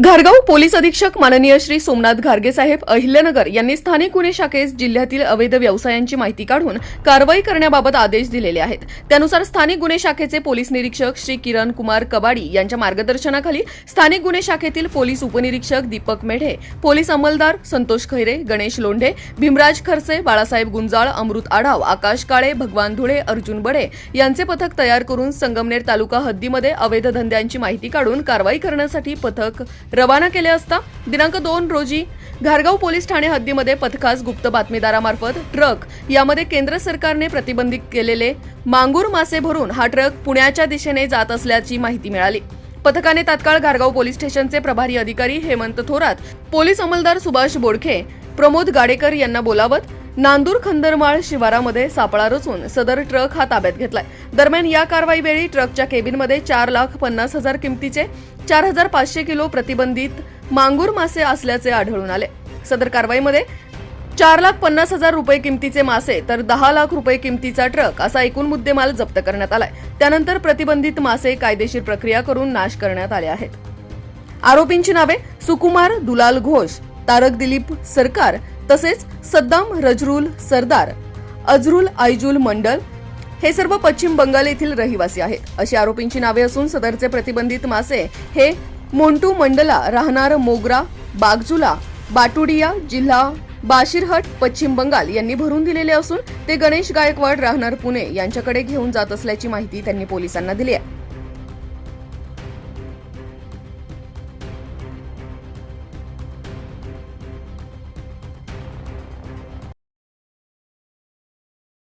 घारगाव police अधीक्षक माननीय श्री सोमनाथ घारगे साहेब अहिल्यानगर यांनी स्थानिक गुन्हे शाखेस जिल्ह्यातील अवैध व्यवसायांची माहिती काढून कारवाई करण्याबाबत आदेश दिलेले आहेत. त्यानुसार स्थानिक गुन्हे शाखेचे पोलीस निरीक्षक श्री किरण कुमार कबाडी यांच्या मार्गदर्शनाखाली स्थानिक गुन्हे शाखेतील पोलीस उपनिरीक्षक दीपक मेढे पोलीस अंमलदार संतोष खैरे गणेश लोंढे भीमराज खरसे बाळासाहेब गुंजाळ अमृत आढाव आकाश काळे भगवान धुळे अर्जुन बडे यांचे पथक तयार करून संगमनेर तालुका हद्दीमध्ये अवैध धंद्यांची माहिती काढून कारवाई करण्यासाठी पथक रवाना केले असता दिनांक दोन रोजी घारगाव पोलीस ठाणे हद्दीमध्ये पथकास गुप्त बातमीदारामार्फत ट्रक यामध्ये केंद्र सरकारने प्रतिबंधित केलेले मांगूर मासे भरून हा ट्रक पुण्याच्या दिशेने जात असल्याची माहिती मिळाली. पथकाने तात्काळ घारगाव पोलीस स्टेशनचे प्रभारी अधिकारी हेमंत थोरात पोलीस अंमलदार सुभाष बोडखे प्रमोद गाडेकर यांना बोलावत नांदूर खंदरमाळ शिवारामध्ये सापळा रचून सदर ट्रक हा ताब्यात घेतलाय. दरम्यान या कारवाई वेळी ट्रकच्या केबिनमध्ये चार लाख पन्नास हजार किमतीचे चार हजार पाचशे किलो प्रतिबंधित मांगूर मासे असल्याचे आढळून आले. सदर कारवाईमध्ये चार लाख पन्नास हजार रुपये किमतीचे मासे तर दहा लाख रुपये किमतीचा ट्रक असा एकूण मुद्देमाल जप्त करण्यात आलाय. त्यानंतर प्रतिबंधित मासे कायदेशीर प्रक्रिया करून नाश करण्यात आले आहेत. आरोपींची नावे सुकुमार दुलाल घोष तारक दिलीप सरकार तसेच सद्दाम रजरुल सरदार अजरुल आयजुल मंडल हे सर्व पश्चिम बंगाल येथील रहिवासी आहेत. अशी आरोपींची नावे असून सदरचे प्रतिबंधित मासे हे मोंटू मंडला राहणार मोगरा बागजुला बाटुडिया जिल्हा बाशिरहट पश्चिम बंगाल यांनी भरून दिलेले असून ते गणेश गायकवाड राहणार पुणे यांच्याकडे घेऊन जात असल्याची माहिती त्यांनी पोलिसांना दिली आहे.